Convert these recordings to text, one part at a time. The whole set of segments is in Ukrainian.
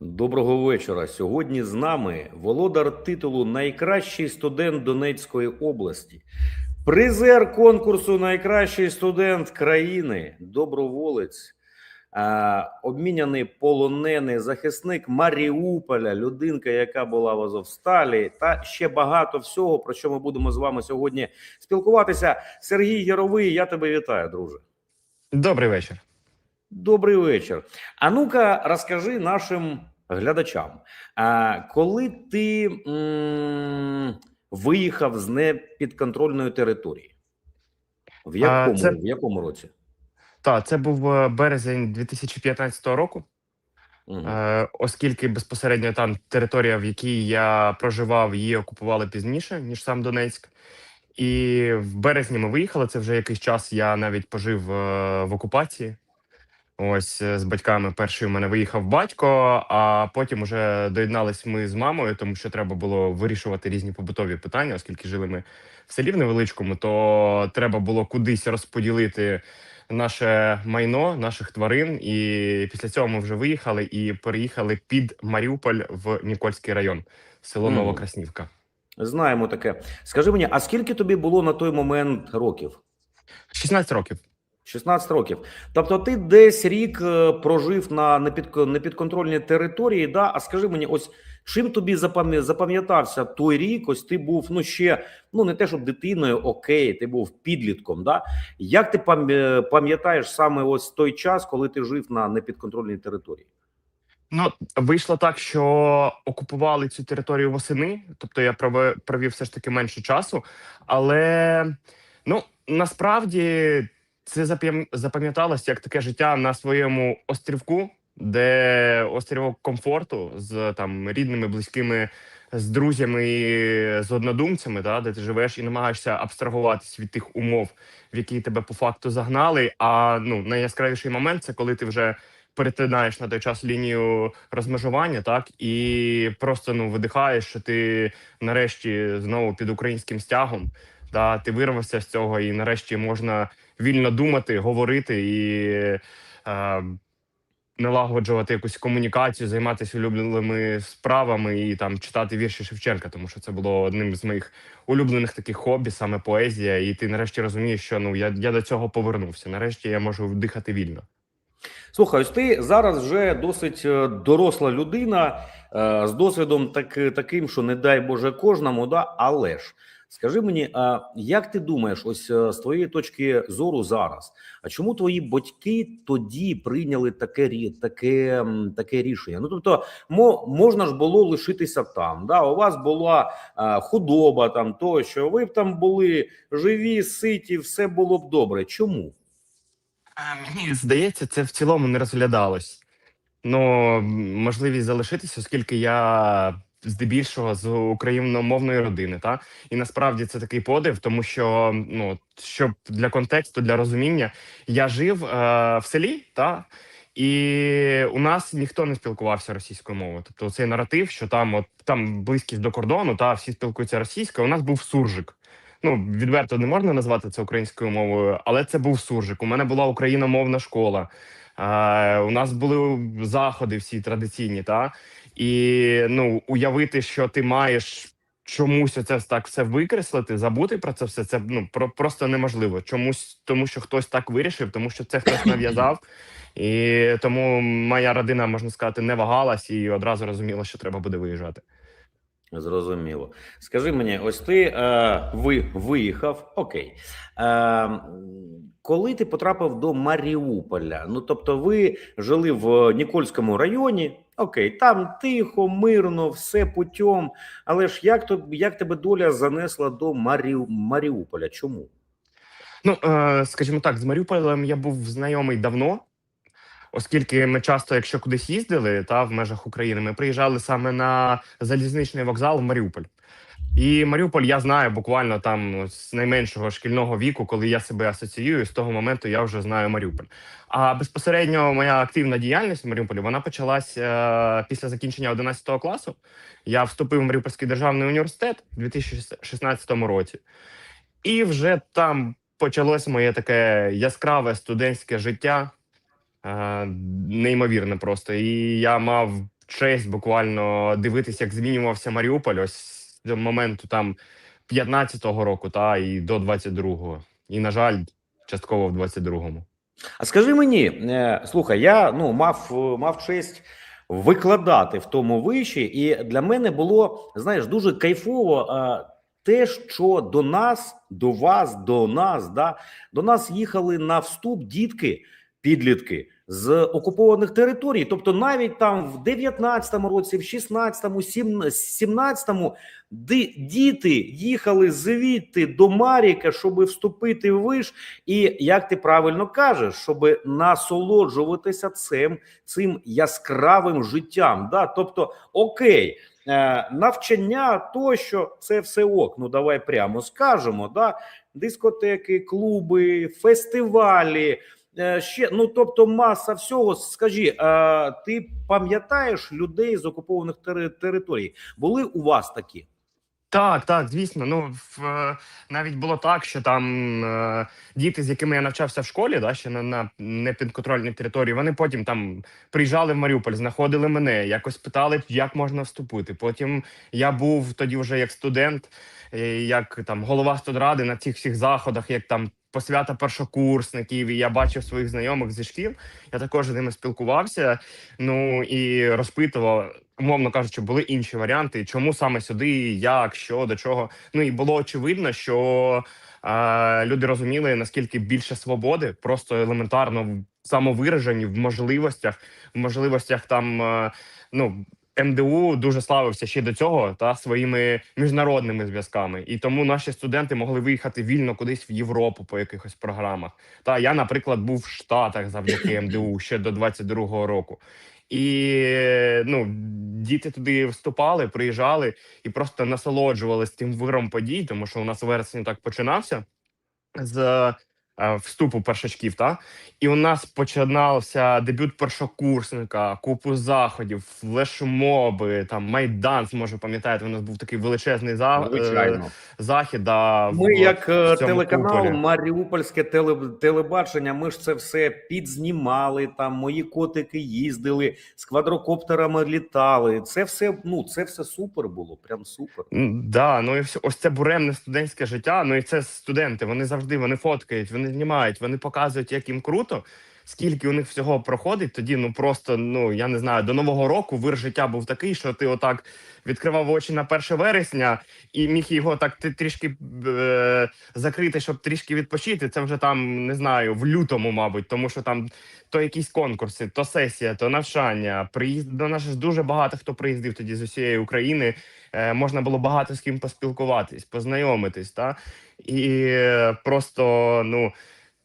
Доброго вечора. Сьогодні з нами володар титулу Найкращий студент Донецької області, призер конкурсу Найкращий студент країни, доброволець, обміняний полонений захисник Маріуполя, людинка, яка була в Азовсталі, та ще багато всього, про що ми будемо з вами сьогодні спілкуватися. Сергій Яровий, я тебе вітаю, друже. Добрий вечір. Добрий вечір. А ну-ка, розкажи нашим глядачам, коли ти м, виїхав з непідконтрольної території? В якому, це- в якому році? Так, це був е, березень 2015 року, е, оскільки безпосередньо там територія, в якій я проживав, її окупували пізніше, ніж сам Донецьк. І в березні ми виїхали. Це вже якийсь час я навіть пожив е, в окупації. Ось е, з батьками. Перший у мене виїхав батько, а потім уже доєднались ми з мамою, тому що треба було вирішувати різні побутові питання, оскільки жили ми в селі в невеличкому, то треба було кудись розподілити наше майно, наших тварин. І після цього ми вже виїхали і переїхали під Маріуполь в Нікольський район, село. Новокраснівка. Знаємо таке. Скажи мені, а скільки тобі було на той момент років? 16 років. 16 років. Тобто ти десь рік е, прожив на непід, непідконтрольній території. Да? А скажи мені, ось чим тобі запам'ятався той рік? Ось ти був ну ще ну не те, щоб дитиною, окей, ти був підлітком. Да? Як ти пам'ятаєш саме ось той час, коли ти жив на непідконтрольній території? Ну, вийшло так, що окупували цю територію восени, тобто я провів все ж таки менше часу. Але ну насправді це запам- запам'яталось як таке життя на своєму острівку, де острівок комфорту з там рідними, близькими, з друзями, і з однодумцями, та, де ти живеш і намагаєшся абстрагуватись від тих умов, в які тебе по факту загнали. А ну найяскравіший момент це коли ти вже перетинаєш на той час лінію розмежування, так і просто ну видихаєш, що ти нарешті знову під українським стягом. Да, ти вирвався з цього, і нарешті можна вільно думати, говорити і е, налагоджувати якусь комунікацію, займатися улюбленими справами і там читати вірші Шевченка, тому що це було одним з моїх улюблених таких хобі, саме поезія. І ти нарешті розумієш, що ну я, я до цього повернувся. Нарешті я можу дихати вільно. Слухай, ось ти зараз вже досить е, доросла людина е, з досвідом так, таким, що не дай Боже кожному, да? але ж скажи мені, а як ти думаєш, ось е, з твоєї точки зору зараз, а чому твої батьки тоді прийняли таке, таке, таке рішення? Ну тобто, мо, можна ж було лишитися там. Да? У вас була е, худоба там тощо, ви б там були живі, ситі, все було б добре. Чому? Мені здається, це в цілому не розглядалось. Ну, можливість залишитися, оскільки я здебільшого з україномовної родини, та і насправді це такий подив, тому що ну щоб для контексту, для розуміння, я жив е, в селі, та і у нас ніхто не спілкувався російською мовою. Тобто, цей наратив, що там, от там близькість до кордону, та всі спілкуються російською. У нас був суржик. Ну, відверто не можна назвати це українською мовою, але це був суржик. У мене була україномовна школа. Е, у нас були заходи всі традиційні, та і ну уявити, що ти маєш чомусь оце так все викреслити, забути про це все. Це ну про просто неможливо. Чомусь тому, що хтось так вирішив, тому що це хтось нав'язав. І тому моя родина, можна сказати, не вагалась і одразу розуміла, що треба буде виїжджати. Зрозуміло. Скажи мені, ось ти е, ви виїхав. Окей. Е, коли ти потрапив до Маріуполя? Ну тобто, ви жили в Нікольському районі. Окей, там тихо, мирно, все путем. Але ж як то як тебе доля занесла до Марі, Маріуполя? Чому? Ну, е, скажімо так, з Маріуполем я був знайомий давно, оскільки ми часто, якщо кудись їздили, та в межах України, ми приїжджали саме на залізничний вокзал в Маріуполь. І Маріуполь я знаю буквально там з найменшого шкільного віку, коли я себе асоціюю, з того моменту я вже знаю Маріуполь. А безпосередньо моя активна діяльність в Маріуполі вона почалась е, після закінчення 11 класу. Я вступив в Маріупольський державний університет у 2016 році, і вже там почалось моє таке яскраве студентське життя, е, неймовірне просто. І я мав честь буквально дивитися, як змінювався Маріуполь. Ось моменту там 15-го року, та і до 22-го. І, на жаль, частково в 22-му. А скажи мені, е, слухай, я ну мав, е, мав честь викладати в тому виші, і для мене було знаєш дуже кайфово. е, Те, що до нас, до вас, до нас, да, до нас їхали на вступ дітки, підлітки з окупованих територій. Тобто, навіть там в 19-му році, в 16-му, 17-му ди- діти їхали звідти до Маріка, щоб вступити в виш, і як ти правильно кажеш, щоб насолоджуватися цим, цим яскравим життям. Да? Тобто, окей, е, навчання тощо, це все ок. Ну давай прямо скажемо. Да? Дискотеки, клуби, фестивалі. Е, Ще ну тобто маса всього. Скажи, е, ти пам'ятаєш людей з окупованих тери- територій? Були у вас такі? Так, так, звісно. Ну в, е, навіть було так, що там е, діти, з якими я навчався в школі, да, ще на, на непідконтрольній території, вони потім там приїжджали в Маріуполь, знаходили мене, якось питали, як можна вступити. Потім я був тоді вже як студент, як там голова студради на цих всіх заходах, як там посвята першокурсників. І я бачив своїх знайомих зі шкіл. Я також з ними спілкувався. Ну і розпитував, умовно кажучи, були інші варіанти, чому саме сюди, як, що, до чого. Ну і було очевидно, що е, люди розуміли, наскільки більше свободи, просто елементарно в самовираженні, в можливостях, в можливостях там. Е, ну, МДУ дуже славився ще до цього та своїми міжнародними зв'язками, і тому наші студенти могли виїхати вільно кудись в Європу по якихось програмах. Та я, наприклад, був в Штатах завдяки МДУ ще до 22-го року. І ну, діти туди вступали, приїжджали і просто насолоджувалися тим виром подій, тому що у нас вересень так починався з вступу першачків. Та? І у нас починався дебют першокурсника, купу заходів, флешмоби, там майдан, може пам'ятаєте, у нас був такий величезний за, е, захід. Да, Ми, в- як е, в телеканал, куполі. Маріупольське теле, телебачення, ми ж це все підзнімали. Там мої котики їздили, з квадрокоптерами літали. Це все, ну це все супер було. Прям супер. Да, ну і все, ось це буремне студентське життя. Ну і це студенти. Вони завжди вони фоткають, вони знімають, вони показують, як їм круто. Скільки у них всього проходить, тоді ну просто ну я не знаю, до нового року вир життя був такий, що ти отак відкривав очі на 1 вересня і міг його так ти трішки е, закрити, щоб трішки відпочити. Це вже там не знаю, в лютому, мабуть, тому що там то якісь конкурси, то сесія, то навчання. Приїзд до нас ж дуже багато хто приїздив тоді з усієї України. Е, можна було багато з ким поспілкуватись, познайомитись, та і е, просто ну.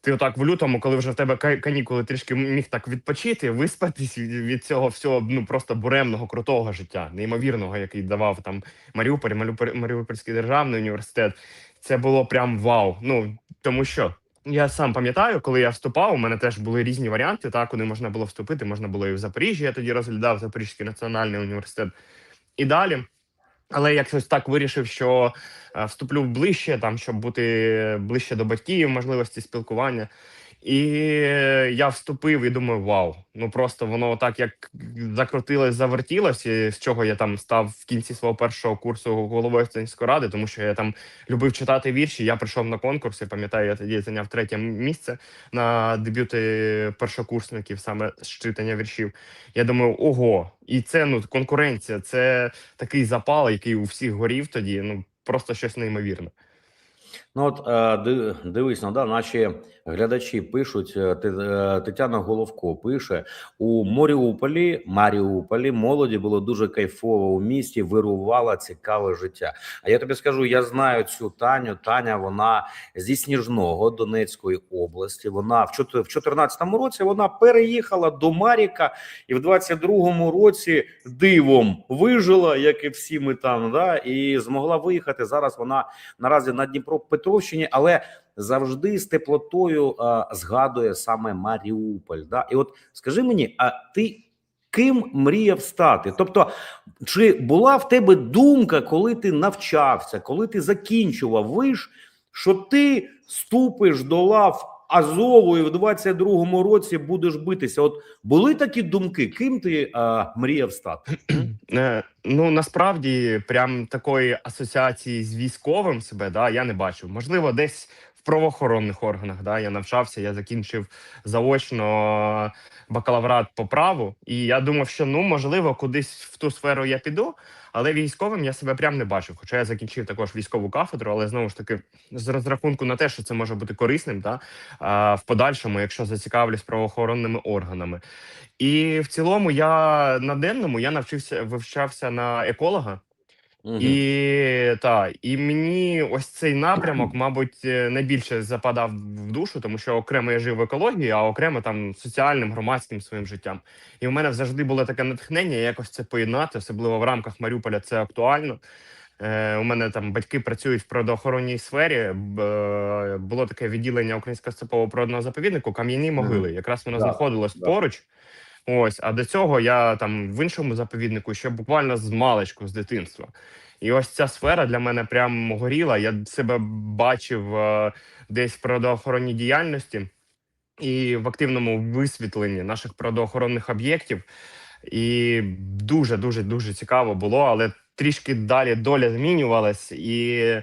Ти отак в лютому, коли вже в тебе канікули трішки міг так відпочити, виспатись від, цього всього ну просто буремного, крутого життя, неймовірного, який давав там Маріуполь, Маріуполь, Маріупольський державний університет. Це було прям вау. Ну тому що я сам пам'ятаю, коли я вступав, у мене теж були різні варіанти, та куди можна було вступити. Можна було і в Запоріжжі. Я тоді розглядав Запорізький національний університет і далі. Але я щось так вирішив, що е, вступлю ближче, там щоб бути ближче до батьків, можливості спілкування. І е, я вступив і думаю, вау, ну просто воно так як закрутилось, завертілось, з чого я там став в кінці свого першого курсу головою студентської ради, тому що я там любив читати вірші. Я прийшов на конкурс, і пам'ятаю, я тоді зайняв третє місце на дебюти першокурсників, саме з читання віршів. Я думаю, ого, і це ну конкуренція, це такий запал, який у всіх горів тоді. Ну просто щось неймовірне. Ну от е, дивись, ну да, наші глядачі пишуть. е, е, Тетяна Головко пише у Маріуполі, Маріуполі молоді було дуже кайфово у місті. Вирувала цікаве життя. А я тобі скажу, я знаю цю Таню. Таня вона зі Сніжного Донецької області. Вона в чотир- в 14-му році вона переїхала до Маріка, і в 22-му році дивом вижила, як і всі ми там, да, і змогла виїхати. Зараз вона наразі на Дніпропетровщині, але завжди з теплотою згадує саме Маріуполь. Да? І от скажи мені, а ти ким мріяв стати? Тобто, чи була в тебе думка, коли ти навчався, коли ти закінчував виш, що ти ступиш до лав Азову і в 22-му році будеш битися. От були такі думки, ким ти а, мріяв стати? Е, Ну насправді прям такої асоціації з військовим себе да я не бачив. Можливо, десь правоохоронних органах. Да, я навчався, я закінчив заочно бакалаврат по праву, і я думав, що ну можливо, кудись в ту сферу я піду, але військовим я себе прям не бачив. Хоча я закінчив також військову кафедру, але знову ж таки з розрахунку на те, що це може бути корисним, да, в подальшому, якщо зацікавлюсь правоохоронними органами. І в цілому я на денному я навчився вивчався на еколога, Мгм. і та і мені ось цей напрямок, мабуть, е, найбільше западав в душу, тому що окремо я жив в екології, а окремо там соціальним громадським своїм життям. І в мене завжди було таке натхнення якось це поєднати, особливо в рамках Маріуполя. Це актуально. Е, у мене там батьки працюють в природоохоронній сфері. Е, було таке відділення Українського степового природного заповіднику Кам'яні могили. Якраз воно знаходилось да. поруч. Ось, а до цього я там в іншому заповіднику ще буквально з маличку, з дитинства. І ось ця сфера для мене прям горіла. Я себе бачив е, десь в природоохоронній діяльності і в активному висвітленні наших природоохоронних об'єктів. І дуже дуже дуже цікаво було, але трішки далі доля змінювалась, і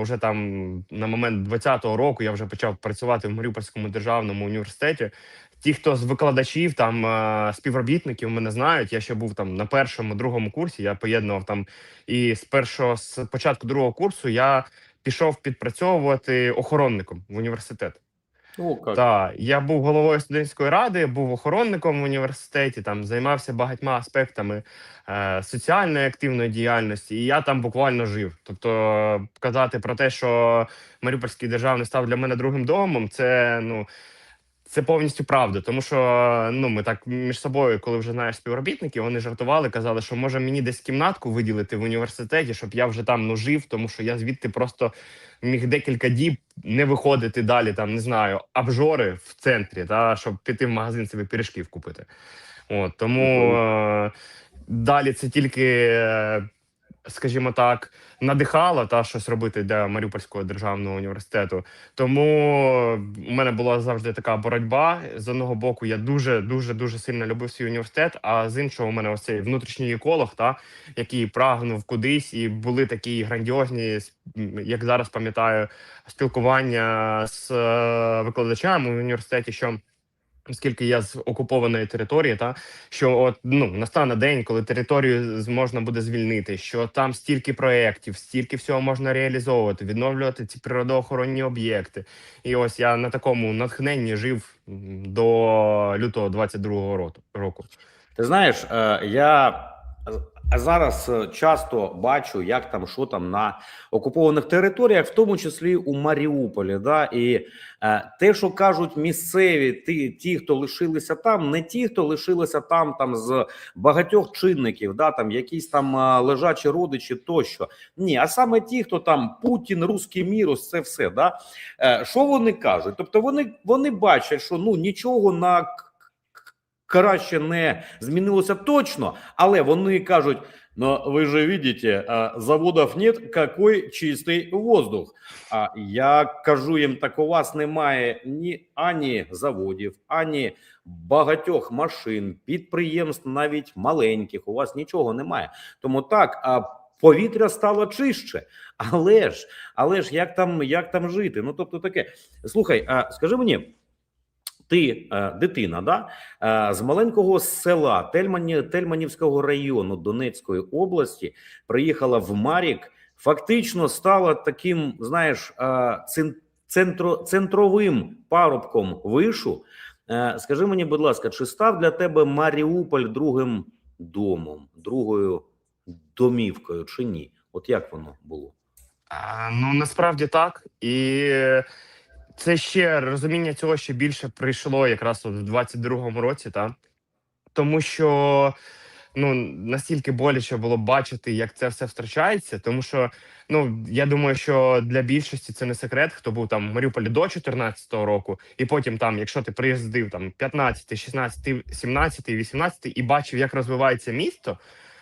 уже там на момент 20-го року я вже почав працювати в Маріупольському державному університеті. Ті, хто з викладачів, там співробітників мене знають. Я ще був там на першому, другому курсі. Я поєднував там і з першого з початку другого курсу я пішов підпрацьовувати охоронником в університет. О, як. Так, я був головою студентської ради, був охоронником в університеті, там займався багатьма аспектами е, соціальної активної діяльності, і я там буквально жив. Тобто, казати про те, що Маріупольський державний став для мене другим домом, це ну. Це повністю правда, тому що ну ми так між собою, коли вже знаєш співробітників, вони жартували, казали, що може мені десь кімнатку виділити в університеті, щоб я вже там ну жив, тому що я звідти просто міг декілька діб не виходити далі. Там не знаю, обжори в центрі, та щоб піти в магазин собі пиріжків купити. От тому е, далі це тільки. е, Скажімо так, надихало та щось робити для Маріупольського державного університету. Тому у мене була завжди така боротьба. З одного боку, я дуже дуже дуже сильно любив свій університет. А з іншого, у мене ось цей внутрішній еколог, та який прагнув кудись, і були такі грандіозні, як зараз пам'ятаю, спілкування з е, викладачами в університеті. що Оскільки я з окупованої території, та що от ну настане день, коли територію можна буде звільнити, що там стільки проєктів, стільки всього можна реалізовувати, відновлювати ці природоохоронні об'єкти. І ось я на такому натхненні жив до лютого 22-го року- року. Ти знаєш, е, я зараз е, часто бачу, як там, що там на окупованих територіях, в тому числі у Маріуполі. Да? І е, те, що кажуть місцеві, ті, ті, хто лишилися там, не ті, хто лишилися там, там з багатьох чинників, да? там якісь там е, лежачі родичі тощо. Ні, а саме ті, хто там Путін, Руський мір, це все. Да? Е, що вони кажуть? Тобто вони, вони бачать, що ну нічого на краще не змінилося точно, але вони кажуть: ну ви ж бачите, заводів нет, какой чистий воздух. А я кажу їм: так у вас немає ні ані заводів, ані багатьох машин, підприємств, навіть маленьких. У вас нічого немає. Тому так. А Повітря стало чище, але ж, але ж як там, як там жити? Ну тобто таке. Слухай, а скажи мені, ти е, дитина, да? е, з маленького села Тельмані, Тельманівського району Донецької області приїхала в Марік, фактично стала таким, знаєш, е, центро, центровим парубком вишу. Скажи мені, будь ласка, чи став для тебе Маріуполь другим домом, другою домівкою, чи ні? От як воно було? Ну насправді так. І це ще розуміння цього ще більше прийшло якраз от в 22-му році, та тому що ну настільки боляче було бачити, як це все втрачається. Тому що ну я думаю, що для більшості це не секрет, хто був там в Маріуполі до 14-го року, і потім там, якщо ти приїздив там 15, 16, 17, 18 і бачив, як розвивається місто,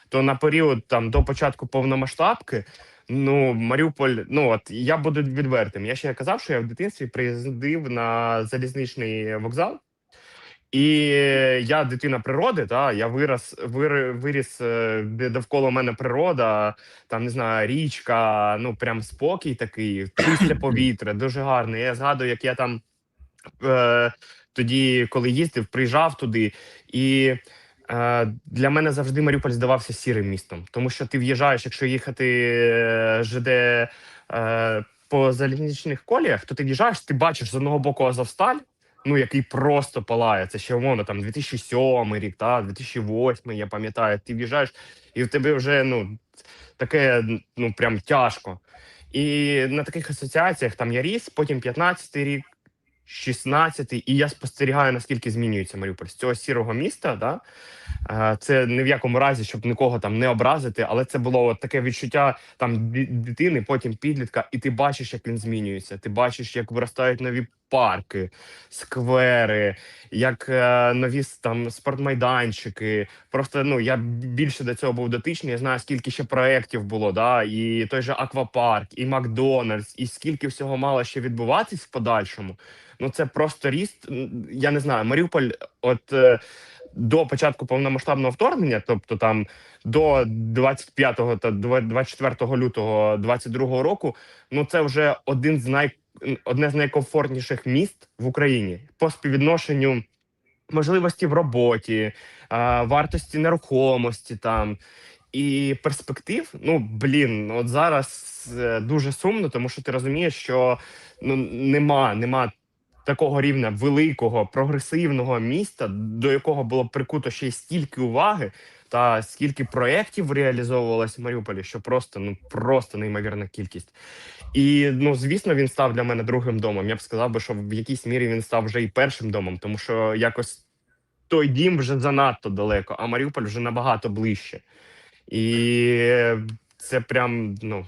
то на період там до початку повномасштабки. Ну, Маріуполь, ну от я буду відвертим. Я ще казав, що я в дитинстві приїздив на залізничний вокзал, і я дитина природи, та я вирос, вир, виріс е, де довкола мене природа, там не знаю, річка, ну прям спокій такий, чисте повітря, дуже гарне. Я згадую, як я там е, тоді, коли їздив, приїжджав туди, і для мене завжди Маріуполь здавався сірим містом, тому що ти в'їжджаєш, якщо їхати е, ЖД е, по залізничних коліях, то ти в'їжджаєш, ти бачиш з одного боку Азовсталь, ну який просто палає. Це ще умовно там 2007 рік, та 2008, я пам'ятаю. Ти в'їжджаєш, і в тебе вже ну таке ну прям тяжко. І на таких асоціаціях там я ріс, потім 15-й рік, 16-й, і я спостерігаю, наскільки змінюється Маріуполь з цього сірого міста. Да? Е, Це ні в якому разі, щоб нікого там не образити, але це було от таке відчуття там дитини, потім підлітка, і ти бачиш, як він змінюється. Ти бачиш, як виростають нові парки, сквери, як е, нові там спортмайданчики. Просто ну я більше до цього був дотичний. Я знаю, скільки ще проєктів було, да, і той же аквапарк, і Макдональдс, і скільки всього мало ще відбуватись в подальшому. Ну це просто ріст. Я не знаю, Маріуполь, от. е, До початку повномасштабного вторгнення, тобто там до 25 та 24 лютого 22 року, ну це вже один з най одне з найкомфортніших міст в Україні по співвідношенню можливості в роботі, вартості нерухомості там і перспектив. Ну блін, от зараз е, дуже сумно, тому що ти розумієш, що ну нема, нема. Такого рівня великого прогресивного міста, до якого було прикуто ще й стільки уваги, та скільки проєктів реалізовувалось в Маріуполі, що просто ну просто неймовірна кількість. І ну звісно, він став для мене другим домом. Я б сказав би, що в якійсь мірі він став вже і першим домом, тому що якось той дім вже занадто далеко, а Маріуполь вже набагато ближче. І це прям ну